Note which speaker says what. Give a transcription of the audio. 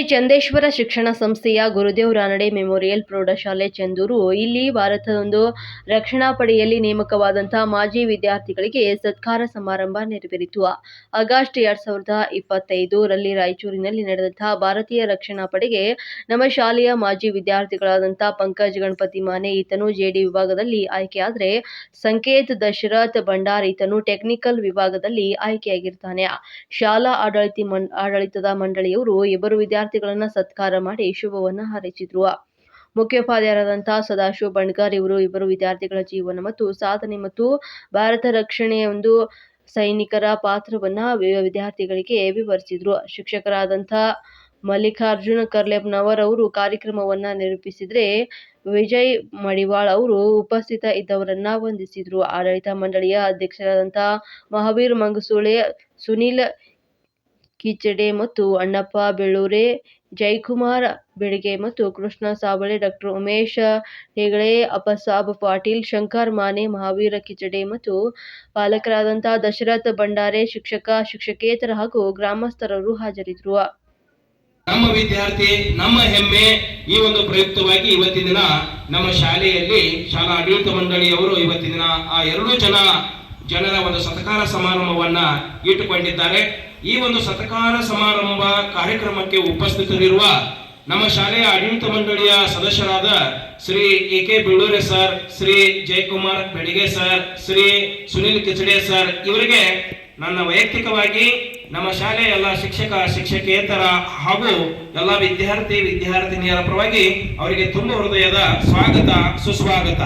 Speaker 1: ಚಂದೇಶ್ವರ ಶಿಕ್ಷಣ ಸಂಸ್ಥೆಯ ಗುರುದೇವ್ ರಾನಡೆ ಮೆಮೋರಿಯಲ್ ಪ್ರೌಢಶಾಲೆ ಚಂದೂರು. ಇಲ್ಲಿ ಭಾರತದೊಂದು ರಕ್ಷಣಾ ಪಡೆಯಲ್ಲಿ ನೇಮಕವಾದಂತಹ ಮಾಜಿ ವಿದ್ಯಾರ್ಥಿಗಳಿಗೆ ಸತ್ಕಾರ ಸಮಾರಂಭ ನೆರವೇರಿತು. ಆಗಸ್ಟ್ ಎರಡ್ ಸಾವಿರದ ಇಪ್ಪತ್ತೈದು ರಲ್ಲಿ ರಾಯಚೂರಿನಲ್ಲಿ ನಡೆದಂತಹ ಭಾರತೀಯ ರಕ್ಷಣಾ ಪಡೆಗೆ ನಮ್ಮ ಶಾಲೆಯ ಮಾಜಿ ವಿದ್ಯಾರ್ಥಿಗಳಾದಂತಹ ಪಂಕಜ್ ಗಣಪತಿ ಮಾನೆ, ಈತನು ಜೆಡಿ ವಿಭಾಗದಲ್ಲಿ ಆಯ್ಕೆಯಾದರೆ ಸಂಕೇತ್ ದಶರಥ್ ಭಂಡಾರ್ ಈತನು ಟೆಕ್ನಿಕಲ್ ವಿಭಾಗದಲ್ಲಿ ಆಯ್ಕೆಯಾಗಿರ್ತಾನೆ. ಶಾಲಾ ಆಡಳಿತ ಆಡಳಿತದ ಮಂಡಳಿಯವರು ಇಬ್ಬರು ವಿದ್ಯಾರ್ಥಿಗಳನ್ನ ಸತ್ಕಾರ ಮಾಡಿ ಶುಭವನ್ನ ಹಾರೈಸಿದ್ರು. ಮುಖ್ಯೋಪಾಧ್ಯಾಯರಾದಂತಹ ಸದಾಶಿವ ಬಣ್ಗಾರ್ ಇವರು ಇಬ್ಬರು ವಿದ್ಯಾರ್ಥಿಗಳ ಜೀವನ ಮತ್ತು ಸಾಧನೆ ಮತ್ತು ಭಾರತ ರಕ್ಷಣೆಯ ಒಂದು ಸೈನಿಕರ ಪಾತ್ರವನ್ನ ವಿದ್ಯಾರ್ಥಿಗಳಿಗೆ ವಿವರಿಸಿದ್ರು. ಶಿಕ್ಷಕರಾದಂತಹ ಮಲ್ಲಿಕಾರ್ಜುನ ಕರ್ಲೆಪ್ನವರ್ ಅವರು ಕಾರ್ಯಕ್ರಮವನ್ನ ನಿರೂಪಿಸಿದ್ರೆ ವಿಜಯ್ ಮಡಿವಾಳ್ ಅವರು ಉಪಸ್ಥಿತ ಇದ್ದವರನ್ನ ವಂದಿಸಿದ್ರು. ಆಡಳಿತ ಮಂಡಳಿಯ ಅಧ್ಯಕ್ಷರಾದಂತಹ ಮಹಾವೀರ್ ಮಂಗಸೂಳೆ, ಸುನಿಲ್ ಕಿಚಡೆ ಮತ್ತು ಅಣ್ಣಪ್ಪ ಬೆಳ್ಳೂರೆ ಜಯಕುಮಾರ್ ಬೆಳಗೆ ಮತ್ತು ಕೃಷ್ಣ ಸಾವಳೆ, ಡಾಕ್ಟರ್ ಉಮೇಶ್ ಹೆಗಡೆ ಅಪ್ಪಸಾಬ್ ಪಾಟೀಲ್, ಶಂಕರ್ ಮಾನೆ, ಮಹಾವೀರ ಕಿಚಡೆ ಮತ್ತು ಪಾಲಕರಾದಂತಹ ದಶರಥ ಭಂಡಾರೆ, ಶಿಕ್ಷಕ, ಶಿಕ್ಷಕೇತರ ಹಾಗೂ ಗ್ರಾಮಸ್ಥರರು ಹಾಜರಿದ್ದರು.
Speaker 2: ನಮ್ಮ ವಿದ್ಯಾರ್ಥಿ, ನಮ್ಮ ಹೆಮ್ಮೆ ಈ ಒಂದು ಪ್ರಯುಕ್ತವಾಗಿ ಇವತ್ತಿನ ದಿನ ನಮ್ಮ ಶಾಲೆಯಲ್ಲಿ ಶಾಲಾ ಆಡಳಿತ ಮಂಡಳಿಯವರು ಇವತ್ತಿನ ದಿನ ಆ ಎರಡು ಜನ ಜನರ ಒಂದು ಸತ್ಕಾರ ಸಮಾರಂಭವನ್ನ ಇಟ್ಟುಕೊಂಡಿದ್ದಾರೆ. ಈ ಒಂದು ಸತಕಾರ ಸಮಾರಂಭ ಕಾರ್ಯಕ್ರಮಕ್ಕೆ ಉಪಸ್ಥಿತರಿರುವ ನಮ್ಮ ಶಾಲೆಯ ಆಡಳಿತ ಮಂಡಳಿಯ ಸದಸ್ಯರಾದ Shri A K Bellure sir, Shri Jayakumar Bedige sir, Shri Sunil Kichade sir, ಇವರಿಗೆ ನನ್ನ ವೈಯಕ್ತಿಕವಾಗಿ ನಮ್ಮ ಶಾಲೆಯ ಎಲ್ಲ ಶಿಕ್ಷಕ, ಶಿಕ್ಷಕೇತರ ಹಾಗೂ ಎಲ್ಲ ವಿದ್ಯಾರ್ಥಿ, ವಿದ್ಯಾರ್ಥಿನಿಯರ ಪರವಾಗಿ ಅವರಿಗೆ ತುಂಬ ಹೃದಯದ ಸ್ವಾಗತ, ಸುಸ್ವಾಗತ.